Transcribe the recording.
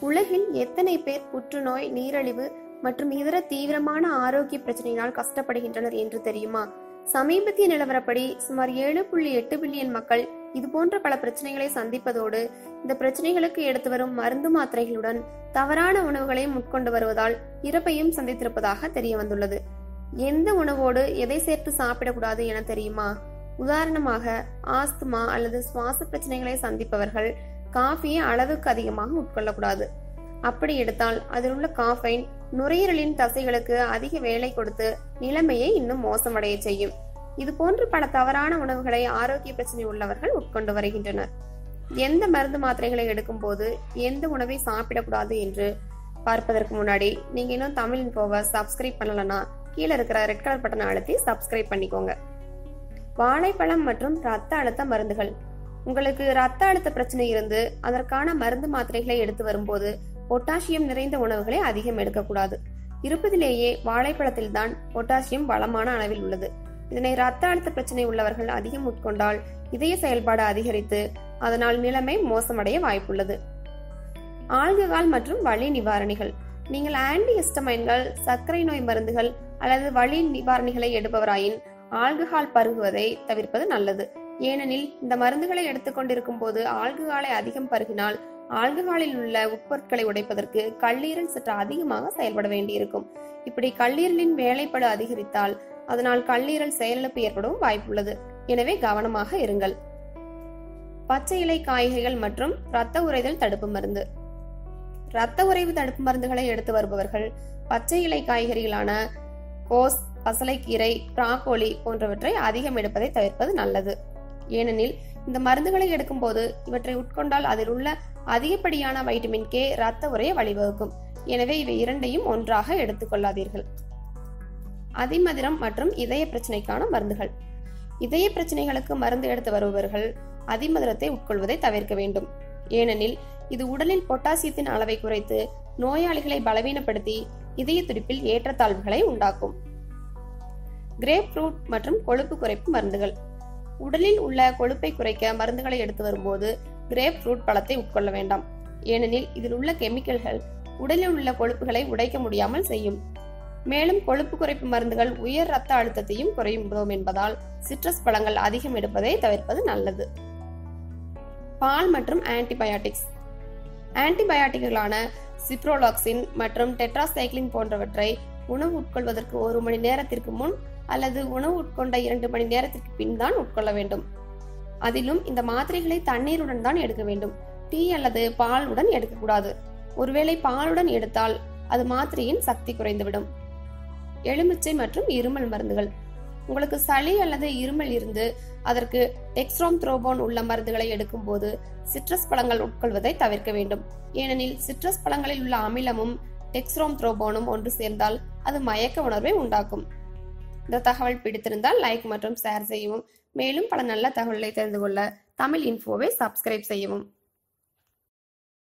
உலகில் எத்தனை பேர் புற்றுநோய் நீரழிவு மற்றும் இதர தீவிரமான ஆரோக்கிய பிரச்சனையினால் கஷ்டப்படுகின்றனர் என்று தெரியுமா? சமீபத்திய நிலவரப்படி சுமார் ஏழு புள்ளி எட்டு பில்லியன் மக்கள் இது போன்ற பல பிரச்சனைகளை சந்திப்பதோடு இந்த பிரச்சனைகளுக்கு எடுத்து வரும் மருந்து மாத்திரைகளுடன் தவறான உணவுகளையும் உட்கொண்டு வருவதால் இறப்பையும் சந்தித்திருப்பதாக தெரிய வந்துள்ளது. எந்த உணவோடு எதை சேர்த்து சாப்பிடக்கூடாது என தெரியுமா? உதாரணமாக ஆஸ்துமா அல்லது சுவாச பிரச்சனைகளை சந்திப்பவர்கள் காஃபியை அளவுக்கு அதிகமாக உட்கொள்ளக்கூடாது. அப்படி எடுத்தால் அதில் உள்ள காஃபைன் நுரையீரலின் தசைகளுக்கு அதிக வேலை கொடுத்து நிலைமையை இன்னும் மோசமடைய செய்யும். இது போன்று பல தவறான உணவுகளை ஆரோக்கிய பிரச்சனை உள்ளவர்கள் உட்கொண்டு வருகின்றனர். எந்த மருந்து மாத்திரைகளை எடுக்கும் போது எந்த உணவை சாப்பிடக்கூடாது என்று பார்ப்பதற்கு முன்னாடி நீங்க இன்னும் தமிழின் போக சப்ஸ்கிரைப் பண்ணலனா கீழே இருக்கிற ரெட் கலர் பட்டனை அழுத்தி சப்ஸ்கிரைப் பண்ணிக்கோங்க. வாழைப்பழம் மற்றும் ரத்த அழுத்த மருந்துகள். உங்களுக்கு ரத்த அழுத்த பிரச்சனை இருந்து அதற்கான மருந்து மாத்திரைகளை எடுத்து வரும்போது பொட்டாசியம் நிறைந்த உணவுகளை அதிகம் எடுக்கக்கூடாது. இருப்பதிலேயே வாழைப்பழத்தில் தான் பொட்டாசியம் வளமான அளவில் உள்ளது. இதனை ரத்த அழுத்த பிரச்சனை உள்ளவர்கள் அதிகம் உட்கொண்டால் இதய செயல்பாடு அதிகரித்து அதனால் நிலைமை மோசமடைய வாய்ப்புள்ளது. ஆல்கஹால் மற்றும் வலி நிவாரணிகள். நீங்கள் ஆன்டி ஹிஸ்டமைன்கள் சர்க்கரை நோய் மருந்துகள் அல்லது வலி நிவாரணிகளை எடுப்பவராயின் ஆல்கஹால் பருகுவதை தவிர்ப்பது நல்லது. ஏனெனில் இந்த மருந்துகளை எடுத்துக்கொண்டிருக்கும் போது ஆல்கஹாலை அதிகம் பருகினால் ஆல்கஹாலில் உள்ள உட்பொருட்களை உடைப்பதற்கு கல்லீரல் சற்று அதிகமாக செயல்பட வேண்டியிருக்கும். இப்படி கல்லீரலின் வேலைப்படு அதிகரித்தால் அதனால் கல்லீரல் செயலிழப்பு ஏற்படவும் வாய்ப்புள்ளது. எனவே கவனமாக இருங்கள். பச்சை இலை காய்கறிகள் மற்றும் இரத்த உறைதல் தடுப்பு மருந்து. இரத்த உறைவு தடுப்பு மருந்துகளை எடுத்து வருபவர்கள் பச்சை இலை காய்கறிகளான கோஸ் பசலைக்கீரை பிராக்கோலி போன்றவற்றை அதிகம் எடுப்பதை தவிர்ப்பது நல்லது. ஏனெனில் இந்த மருந்துகளை எடுக்கும்போது இவற்றை உட்கொண்டால் அதில் உள்ள அதிகப்படியான வைட்டமின் கே இரத்த உரையை வழிவகுக்கும். எனவே இவை இரண்டையும் ஒன்றாக எடுத்துக்கொள்ளாதீர்கள் அதிமதுரம் மற்றும் இதய பிரச்சனைக்கான மருந்துகள். இதய பிரச்சனைகளுக்கு மருந்து எடுத்து வருபவர்கள் அதிமதுரத்தை உட்கொள்வதை தவிர்க்க வேண்டும். ஏனெனில் இது உடலில் பொட்டாசியத்தின் அளவை குறைத்து நோயாளிகளை பலவீனப்படுத்தி இதய துடிப்பில் ஏற்றத்தாழ்வுகளை உண்டாக்கும். கிரேப் ஃப்ரூட் மற்றும் கொழுப்பு குறைப்பு மருந்துகள். உடலில் உள்ள கொழுப்பை குறைக்க மருந்துகளை எடுத்து வரும்போது கிரேப் ஃப்ரூட் பழத்தை உட்கொள்ள வேண்டாம். ஏனெனில் இதில் உள்ள கெமிக்கல்கள் உடலில் உள்ள கொழுப்புகளை உடைக்க முடியாமல் செய்யும். மேலும் கொழுப்பு குறைப்பு மருந்துகள் உயர் ரத்த அழுத்தத்தையும் குறையும் என்பதால் சிட்ரஸ் பழங்கள் அதிகம் எடுப்பதை தவிர்ப்பது நல்லது. பால் மற்றும் ஆன்டிபயாட்டிக்ஸ் ஆன்டிபயாட்டிக்குகளான சிப்ரோலாக்சின் மற்றும் டெட்ராசைக்ளின் போன்றவற்றை உணவு உட்கொள்வதற்கு ஒரு மணி நேரத்திற்கு முன் அல்லது உணவு உட்கொண்ட இரண்டு மணி நேரத்திற்கு பின் தான் உட்கொள்ள வேண்டும். அதிலும் இந்த மாத்திரைகளை தண்ணீருடன் தான் எடுக்க வேண்டும். டீ அல்லது பாலுடன் எடுக்கக்கூடாது. ஒருவேளை பாலுடன் எடுத்தால் அது மாத்திரையின் சக்தி குறைந்துவிடும். எலுமிச்சை மற்றும் இருமல் மருந்துகள். உங்களுக்கு சளி அல்லது இருமல் இருந்து அதற்கு டெக்ஸ்ட்ரோம் த்ரோபோன் உள்ள மருந்துகளை எடுக்கும் போது சிட்ரஸ் பழங்கள் உட்கொள்வதை தவிர்க்க வேண்டும். ஏனெனில் சிட்ரஸ் பழங்களில் உள்ள அமிலமும் டெக்ஸ்ட்ரோம் த்ரோபோனும் ஒன்று சேர்ந்தால் அது மயக்க உணர்வை உண்டாக்கும். இந்த தகவல் பிடித்திருந்தால் லைக் மற்றும் ஷேர் செய்யவும். மேலும் பல நல்ல தகவல்களை தெரிந்து கொள்ள தமிழ் இன்ஃபோவை சப்ஸ்கிரைப் செய்யவும்.